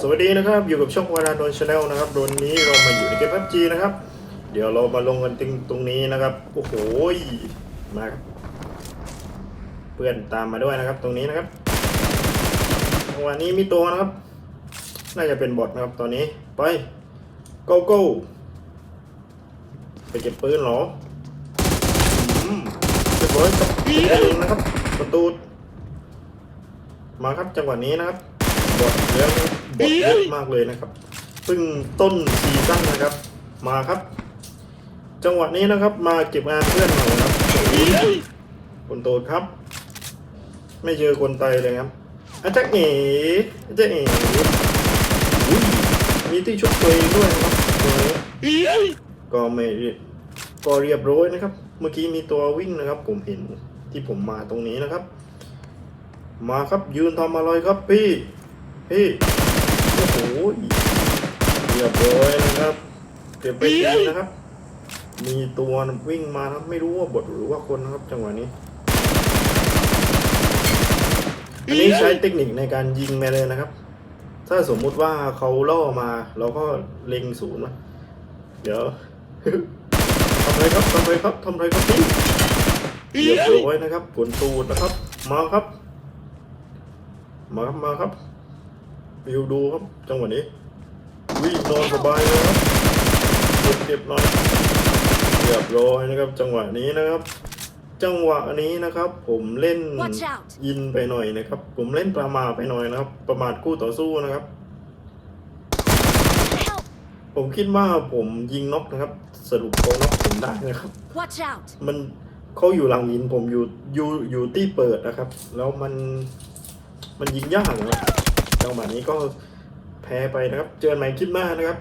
สวัสดีนะครับ อยู่กับช่องวาราโดนชาแนลนะครับโดนนี้เรามาอยู่ในเกมพับจีนะครับ เดี๋ยวเรามาลงกันตรงตรงนี้นะครับ โอ้โหยมาครับเพื่อนตามมาด้วยนะครับ ตรงนี้นะครับวันนี้มีตัวนะครับ น่าจะเป็นบอทนะครับตอนนี้ไป go go ไปเก็บปืนเหรออืมเรียบร้อยครับเองนะครับ ประตู มาครับจังหวะนี้นะครับ บอดเยอะบอดเยอะมากเลยนะครับเพิ่งต้นซีซั่นนะครับ มาครับ จังหวะนี้นะครับ มาเก็บงานเพื่อนหน่อยนะครับคนโตดครับ ไม่เจอคนไตเลยครับอาจารย์เอ๋อาจารย์เอ๋อุ๊ยมีที่ชุบตัวเองด้วยนะครับตรงนี้ก็ไม่ก็เรียบร้อยนะครับ เมื่อกี้มีตัววิ่งนะครับ ผมเห็นที่ผมมาตรงนี้นะครับ มาครับยืนทำอะไรครับพี่ พี่ โอ้โหเรียบร้อยนะครับ เก็บไปดีนะครับ มีตัววิ่งมานะครับ ไม่รู้ว่าบทหรือว่าคนนะครับ จังหวะนี้อันนี้ใช้เทคนิคในการยิงไปเลยนะครับ ถ้าสมมุติว่าเขาล่อมา เราก็เล็งศูนย์มาเดี๋ยวทำไรครับทำไรครับทำไรครับพี่เรียบร้อยนะครับผลตูดนะครับ มาครับ มาครับมาครับ ไปดูดูครับ จังหวะนี้วิ่งนอนสบายเลยครับเก็บเก็บหน่อยเรียบร้อยนะครับ จังหวะนี้นะครับ จังหวะนี้นะครับ ผมเล่น Watch out ยินไปหน่อยนะครับ ผมเล่นประมาทไปหน่อยนะครับ ประมาทคู่ต่อสู้นะครับ Help! ผมคิดว่าผมยิงน็อกนะครับ สรุปเขาน็อกผมได้นะครับ Watch out! มันเขาอยู่หลังหินผมอยู่อยู่อยู่ที่เปิดนะครับ แล้วมันมันยิงยากนะครับ จังหวะนี้ก็แพ้ไปนะครับ เจอกันใหม่คลิปหน้านะครับ